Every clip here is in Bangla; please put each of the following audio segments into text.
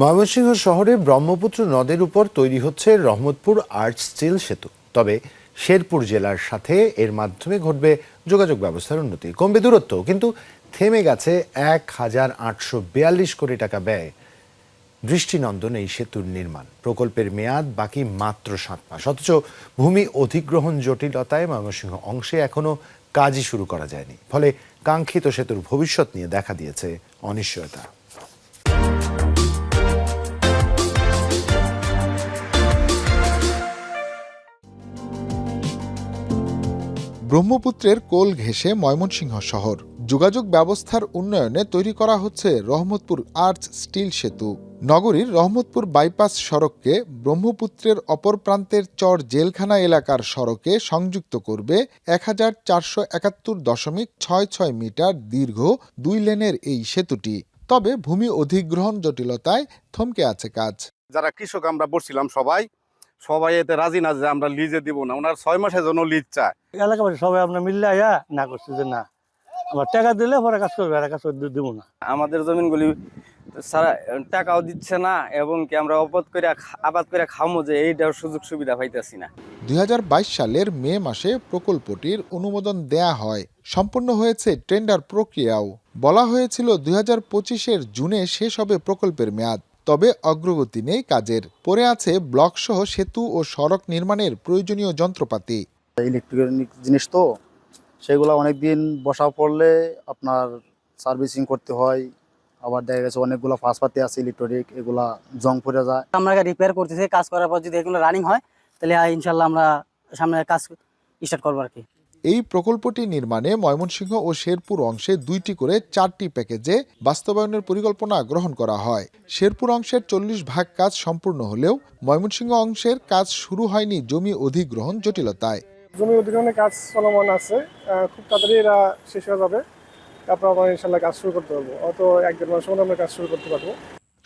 ময়মনসিংহ শহরে ব্রহ্মপুত্র নদের উপর তৈরি হচ্ছে রহমতপুর আর্ট স্টিল সেতু। তবে শেরপুর জেলার সাথে এর মাধ্যমে ঘটবে যোগাযোগ ব্যবস্থার উন্নতি। কমবে দূরত্ব, কিন্তু থেমে গেছে এক হাজার আটশো বিয়াল্লিশ কোটি টাকা ব্যয়। দৃষ্টিনন্দন এই সেতুর নির্মাণ। প্রকল্পের মেয়াদ বাকি মাত্র সাত মাস। অথচ ভূমি অধিগ্রহণ জটিলতায় ময়মনসিংহ অংশে এখনও কাজই শুরু করা যায়নি। ফলে কাঙ্ক্ষিত সেতুর ভবিষ্যৎ নিয়ে দেখা দিয়েছে অনিশ্চয়তা। ব্রহ্মপুত্রের কোল ঘেঁষে ময়মনসিংহ শহর। যোগাযোগ ব্যবস্থার উন্নয়নে তৈরি করা হচ্ছে রহমতপুর আর্চ স্টিল সেতু। নগরীর রহমতপুর বাইপাস সড়ককে ব্রহ্মপুত্রের অপর প্রান্তের চর জেলখানা এলাকার সড়কে সংযুক্ত করবে এক হাজার চারশো একাত্তর দশমিক ছয় ছয় মিটার দীর্ঘ দুই লেনের এই সেতুটি। তবে ভূমি অধিগ্রহণ জটিলতায় থমকে আছে কাজ। যারা কৃষক, আমরা বসছিলাম সবাই সবাই এতে রাজি না যে আমরা লিজে দিব না। ওনার ছয় মাসের জন্য লিজ চায়। এলাকাবাসী সবাই আমরা মিললে আয়া না করছি যে না। আবার টাকা দিলে পরে কাজ করবে আর কাজ দিব না। আমাদের জমিনগুলি সারা টাকাও দিচ্ছে না এবং কি আমরা অপদ করে আবাদ করে খামো যে এইটার সুযোগ সুবিধা পাইতেছি না। দুই হাজার বাইশ সালের মে মাসে প্রকল্পটির অনুমোদন দেয়া হয়। সম্পন্ন হয়েছে টেন্ডার প্রক্রিয়াও। বলা হয়েছিল দুই হাজার পঁচিশের জুনে শেষ হবে প্রকল্পের মেয়াদ। তবে অগ্রগতি নেই কাজের। পড়ে আছে ব্লকসহ সেতু ও সড়ক নির্মাণের প্রয়োজনীয় যন্ত্রপাতি। ইলেকট্রনিক জিনিস তো সেগুলো অনেক দিন বসা পড়লে আপনার সার্ভিসিং করতে হয়। আবার দেখা গেছে অনেকগুলো ফাঁসপাতি আছে ইলেকট্রনিক এগুলা জং পড়ে যায়। আমরা রিপেয়ার করতেছি কাজ করার পর যদি এগুলো রানিং হয় তাহলে ইনশাল্লাহ আমরা সামনে কাজ স্টার্ট করব আর কি এই প্রকল্পটি নির্মাণে ময়মনসিংহ ও শেরপুর অংশে দুইটি করে চারটি প্যাকেজে বাস্তবায়নের পরিকল্পনা গ্রহণ করা হয়। শেরপুর অংশের চল্লিশ ভাগ কাজ সম্পূর্ণ হলেও ময়মনসিংহ অংশের কাজ শুরু হয়নি জমি অধিগ্রহণ জটিলতায়। জমি অধিগ্রহণের কাজ চলমান আছে। খুব তাড়াতাড়ি এরা শেষ হয়ে যাবে। তারপর আমরা ইনশাল্লাহ কাজ শুরু করতে পারব। অত এক দেড় মাসের মধ্যে আমরা কাজ শুরু করতে পারব।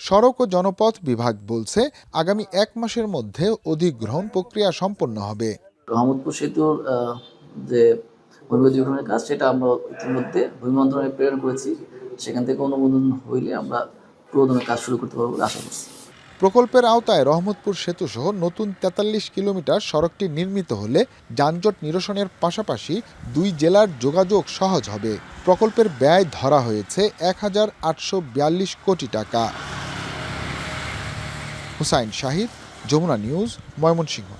সড়ক ও জনপথ বিভাগ বলছে আগামী এক মাসের মধ্যে অধিগ্রহণ প্রক্রিয়া সম্পন্ন হবে। রহমতপুর সেতুর যে ভূমি অধিগ্রহণের কাজ, সেটা আমরা ইতিমধ্যে ভূমি মন্ত্রণালয়ে প্রেরণ করেছি। সেখান থেকে অনুমোদন হইলে আমরা পুরোদমে কাজ শুরু করতে পারব বলে আশা করছি। প্রকল্পের আওতায় রহমতপুর সেতু সহ নতুন তেতাল্লিশ কিলোমিটার সড়কটি নির্মিত হলে যানজট নিরসনের পাশাপাশি দুই জেলার যোগাযোগ সহজ হবে। প্রকল্পের ব্যয় ধরা হয়েছে এক হাজার আটশো বিয়াল্লিশ কোটি টাকা। হুসাইন শাহিদ, যমুনা নিউজ, ময়মনসিংহ।